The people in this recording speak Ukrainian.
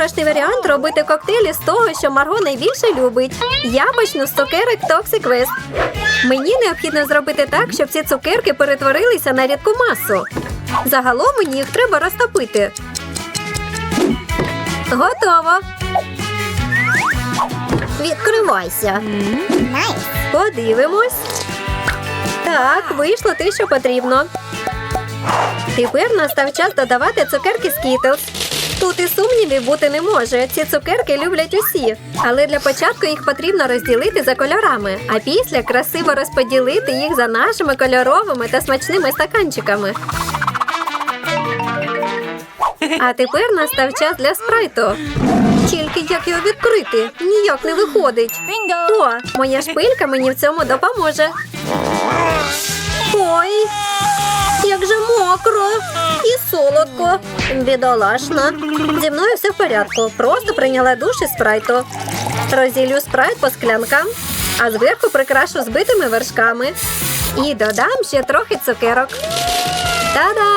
безпрограшний варіант робити коктейлі з того, що Марго найбільше любить. Я почну з цукерок Toxic West. Мені необхідно зробити так, щоб ці цукерки перетворилися на рідку масу. Загалом мені їх треба розтопити. Готово. Відкривайся. Подивимось. Так, вийшло те, що потрібно. Тепер настав час додавати цукерки Skittles. Тут і сумнівів бути не може. Ці цукерки люблять усі. Але для початку їх потрібно розділити за кольорами, а після красиво розподілити їх за нашими кольоровими та смачними стаканчиками. А тепер настав час для спрайту. Тільки як його відкрити? Ніяк не виходить. О, моя шпилька мені в цьому допоможе. Ой, як же мокро і солодко. Бідолашна. Зі мною все в порядку. Просто прийняла душ із спрайту. Розділю спрайт по склянкам, а зверху прикрашу збитими вершками. І додам ще трохи цукерок. Та-да!